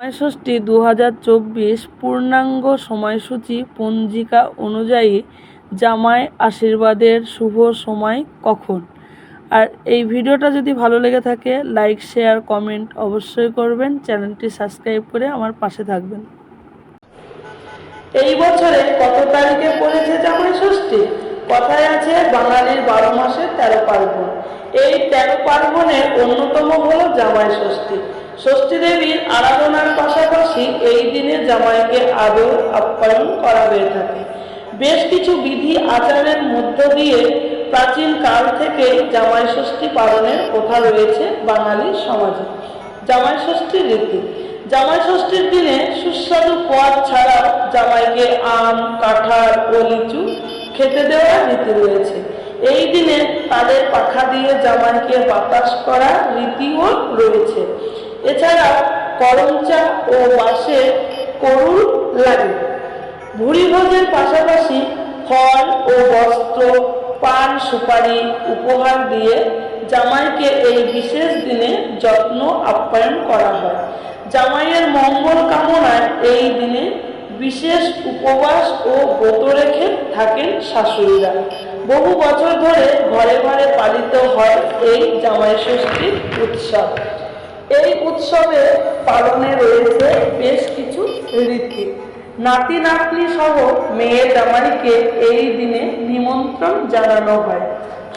সময়ষষ্ঠী দু হাজার চব্বিশ পূর্ণাঙ্গ সময়সূচি পঞ্জিকা অনুযায়ী জামাই আশীর্বাদের শুভ সময় কখন? আর এই ভিডিওটা যদি ভালো লেগে থাকে লাইক শেয়ার কমেন্ট অবশ্যই করবেন। চ্যানেলটি সাবস্ক্রাইব করে আমার পাশে থাকবেন। এই বছরে কত তারিখে পড়েছে জামাই ষষ্ঠী? কথায় আছে বাঙালির বারো মাসে তেরো পার্বণ। এই তেরো পার্বণের অন্যতম হল জামাই ষষ্ঠী। ষষ্ঠী দেবীর আরাধনার পাশাপাশি এই দিনে জামাইকে আদর আপ্যায়ন করা হয়ে থাকে। বেশ কিছু বিধি আচারের মধ্য দিয়ে প্রাচীন কাল থেকে জামাই ষষ্ঠী পালনের প্রথা রয়েছে বাঙালি সমাজে। জামাই ষষ্ঠীর রীতি। জামাই ষষ্ঠীর দিনে সুস্বাদু পদ ছাড়াও জামাইকে আম, কাঁঠাল ও লিচু খেতে দেওয়ার রীতি রয়েছে। এই দিনে তাদের পাখা দিয়ে জামাইকে বাতাস করা রীতিও রয়েছে। এছাড়াও করমচা ও বাঁশে করুল লাগে। ভুড়ি ভোজের পাশাপাশি ফল ও বস্ত্র, পান, সুপারি উপহার দিয়ে জামাইকে এই বিশেষ দিনে যত্ন আপ্যায়ন করা হয়। জামাইয়ের মঙ্গল কামনায় এই দিনে বিশেষ উপবাস ও ব্রত রেখে থাকেন শাশুড়িরা। বহু বছর ধরে ঘরে ঘরে পালিত হয় এই জামাই ষষ্ঠীর উৎসব। এই উৎসবে পালনে রয়েছে বেশ কিছু রীতি। নাতি নাতনি সহ মেয়ে জামাইকে এই দিনে নিমন্ত্রণ জানানো হয়।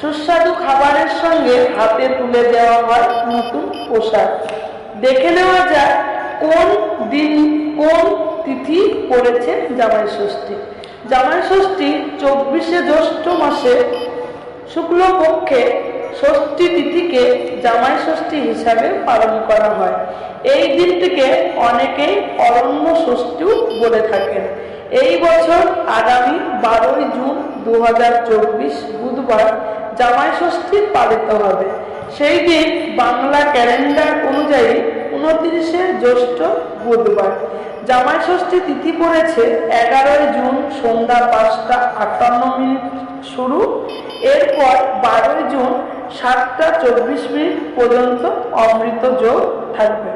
সুস্বাদু খাবারের সঙ্গে হাতে তুলে দেওয়া হয় নতুন পোশাক। দেখে নেওয়া যাক কোন দিন কোন তিথি পড়েছে জামাই ষষ্ঠী। জামাই ষষ্ঠী চব্বিশে জ্যৈষ্ঠ মাসে শুক্লপক্ষে ষষ্ঠী তিথিকে জামাই ষষ্ঠী হিসাবে পালন করা হয়। এই দিনটিকে অনেকেই অরণ্য ষষ্ঠীও বলে থাকেন। এই বছর আগামী বারোই জুন দুই হাজার চব্বিশ বুধবার জামাই ষষ্ঠী পালিত হবে। সেই দিন বাংলা ক্যালেন্ডার অনুযায়ী উনত্রিশে জ্যৈষ্ঠ বুধবার। জামাই ষষ্ঠী তিথি পড়েছে এগারোই জুন সন্ধ্যা পাঁচটা আটান্ন মিনিট শুরু। এরপর বারোই জুন সাতটা চব্বিশ মিনিট পর্যন্ত অমৃত যোগ থাকবে।